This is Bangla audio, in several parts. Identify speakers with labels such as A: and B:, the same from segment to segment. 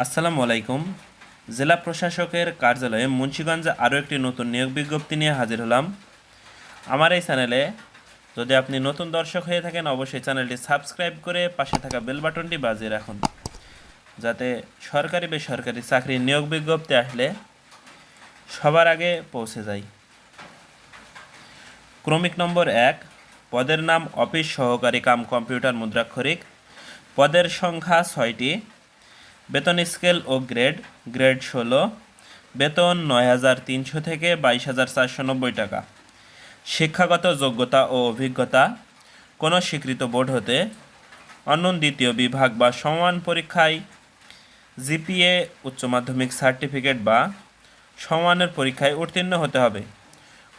A: আসসালামু আলাইকুম। জেলা প্রশাসকের কার্যালয়ে মুন্সীগঞ্জে আরও একটি নতুন নিয়োগ বিজ্ঞপ্তি নিয়ে হাজির হলাম। আমার এই চ্যানেলে যদি আপনি নতুন দর্শক হয়ে থাকেন, অবশ্যই চ্যানেলটি সাবস্ক্রাইব করে পাশে থাকা বেল বাটনটি বাজিয়ে রাখুন, যাতে সরকারি বেসরকারি চাকরির নিয়োগ বিজ্ঞপ্তি আসলে সবার আগে পৌঁছে যায়। ক্রমিক নম্বর এক, পদের নাম অফিস সহকারী কাম কম্পিউটার মুদ্রাক্ষরিক। পদের সংখ্যা ছয়টি। বেতন স্কেল ও গ্রেড। গ্রেড ষোলো। বেতন নয় হাজার তিনশো থেকে বাইশ হাজার চারশো নব্বই টাকা। শিক্ষাগত যোগ্যতা ও অভিজ্ঞতা। কোনো স্বীকৃত বোর্ড হতে অন্য দ্বিতীয় বিভাগ বা সমান পরীক্ষায় জিপিএ, উচ্চ মাধ্যমিক সার্টিফিকেট বা সমানের পরীক্ষায় উত্তীর্ণ হতে হবে।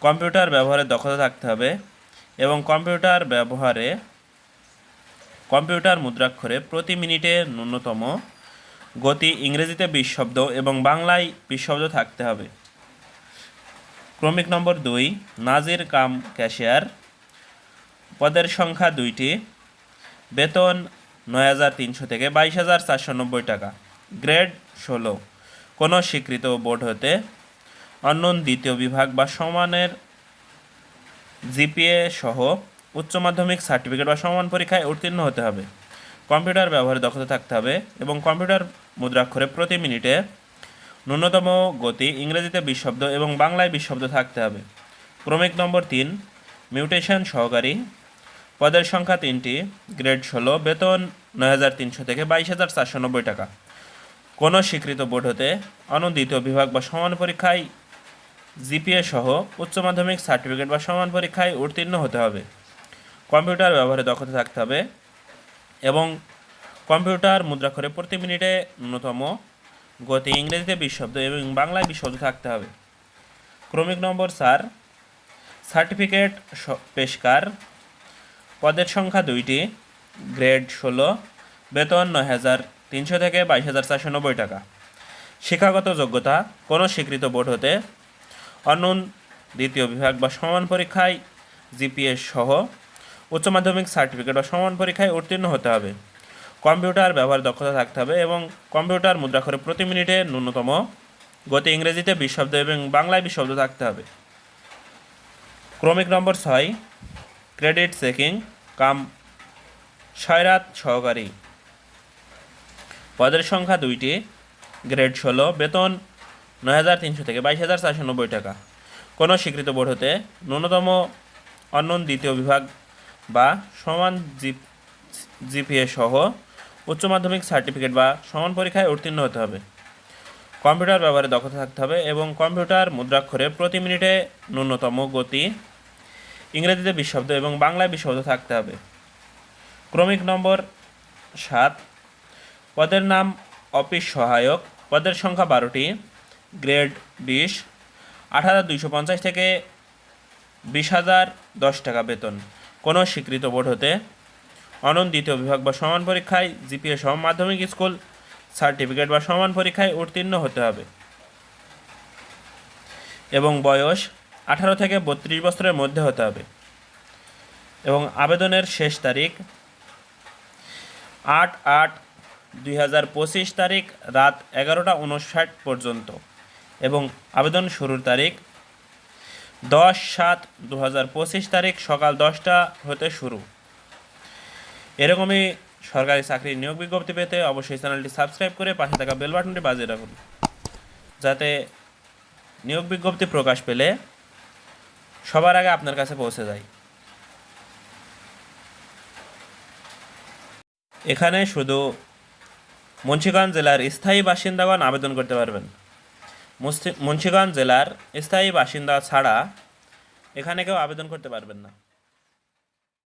A: কম্পিউটার ব্যবহারে দক্ষতা থাকতে হবে এবং কম্পিউটার ব্যবহারে কম্পিউটার মুদ্রাক্ষরে প্রতি মিনিটে ন্যূনতম গতি ইংরেজিতে বিশ শব্দ এবং বাংলায় বিশ শব্দ থাকতে হবে। ক্রমিক নম্বর দুই, নাজির কাম ক্যাশিয়ার। পদের সংখ্যা দুইটি। বেতন নয় হাজার তিনশো থেকে বাইশ হাজার চারশো নব্বই টাকা। গ্রেড ষোলো। কোনো স্বীকৃত বোর্ড হতে অন্য দ্বিতীয় বিভাগ বা সমানের জিপিএ সহ উচ্চ মাধ্যমিক সার্টিফিকেট বা সমান পরীক্ষায় উত্তীর্ণ হতে হবে। কম্পিউটার ব্যবহারে দক্ষতা থাকতে হবে এবং কম্পিউটার মুদ্রাক্ষরে প্রতি মিনিটে ন্যূনতম গতি ইংরেজিতে বিশ শব্দ এবং বাংলায় বিশ শব্দ থাকতে হবে। ক্রমিক নম্বর তিন, মিউটেশন সহকারী। পদের সংখ্যা তিনটি, গ্রেড ষোলো, বেতন নয় হাজার তিনশো থেকে বাইশ হাজার চারশো নব্বই টাকা। কোনো স্বীকৃত বোর্ড হতে দ্বিতীয় বিভাগ বা সমান পরীক্ষায় জিপিএ সহ উচ্চ মাধ্যমিক সার্টিফিকেট বা সমান পরীক্ষায় উত্তীর্ণ হতে হবে। কম্পিউটার ব্যবহারে দক্ষতা থাকতে হবে এবং কম্পিউটার মুদ্রাক্ষরে প্রতি মিনিটে ন্যূনতম গতি ইংরেজিতে বিশ শব্দ এবং বাংলায় বিশ শব্দ থাকতে হবে। ক্রমিক নম্বর চার সার্টিফিকেট পেশকার। পদের সংখ্যা দুইটি। গ্রেড ষোলো। বেতন নয় হাজার তিনশো থেকে বাইশ হাজার চারশো নব্বই টাকা। শিক্ষাগত যোগ্যতা, কোনো স্বীকৃত বোর্ড হতে। অন্য দ্বিতীয় বিভাগ বা সমান পরীক্ষায় জিপিএস সহ। উচ্চ মাধ্যমিক সার্টিফিকেট বা সমান পরীক্ষায় উত্তীর্ণ হতে হবে। কম্পিউটার ব্যবহার দক্ষতা থাকতে হবে এবং কম্পিউটার মুদ্রাক্ষরে প্রতি মিনিটে ন্যূনতম গতি ইংরেজিতে বিশ শব্দ এবং বাংলায় বিশ শব্দ থাকতে হবে। ক্রমিক নম্বর ছয়, ক্রেডিট চেকিং কাম সয়রাত সহকারী। পদের সংখ্যা দুইটি, গ্রেড ষোলো, বেতন নয় হাজার তিনশো থেকে বাইশ হাজার চারশো নব্বই টাকা। কোনো স্বীকৃত বোর্ড হতে ন্যূনতম অন্য দ্বিতীয় বিভাগ বা সমান জিপ জিপিএ সহ উচ্চ মাধ্যমিক সার্টিফিকেট বা সমান পরীক্ষায় উত্তীর্ণ হতে হবে। কম্পিউটার ব্যবহারে দক্ষতা থাকতে হবে এবং কম্পিউটার মুদ্রাক্ষরে প্রতি মিনিটে ন্যূনতম গতি, ইংরেজিতে বিশ শব্দ এবং বাংলায় বিশ শব্দ থাকতে হবে। ক্রমিক নম্বর সাত, পদের নাম অফিস সহায়ক, পদের সংখ্যা বারোটি, গ্রেড বিশ, আট হাজার দুইশো পঞ্চাশ থেকে বিশ হাজার দশ টাকা বেতন। কোনো স্বীকৃত বোর্ড হতে অনন্ত দ্বিতীয় বিভাগ বা সমান পরীক্ষায় জিপিএ সহ মাধ্যমিক স্কুল, সার্টিফিকেট বা সমান পরীক্ষায় উত্তীর্ণ হতে হবে। এবং বয়স আঠারো থেকে বত্রিশ বছরের মধ্যে হতে হবে। এবং আবেদনের শেষ তারিখ আট আট দুই তারিখ রাত এগারোটা উনষাট পর্যন্ত। এবং আবেদন শুরুর তারিখ দশ সাত দু তারিখ সকাল দশটা হতে শুরু। এরকমই সরকারি চাকরির নিয়োগ বিজ্ঞপ্তি পেতে অবশ্যই চ্যানেলটি সাবস্ক্রাইব করে পাশে থাকা বেল বাটনটি বাজিয়ে রাখুন। যাতে নিয়োগ বিজ্ঞপ্তি প্রকাশ পেলে সবার আগে আপনার কাছে পৌঁছে যায়। এখানে শুধু মুন্সিগঞ্জ জেলার স্থায়ী বাসিন্দাগণ আবেদন করতে পারবেন। মুন্সি- মুন্সিগঞ্জ জেলার স্থায়ী বাসিন্দা ছাড়া এখানে কেউ আবেদন করতে পারবেন না।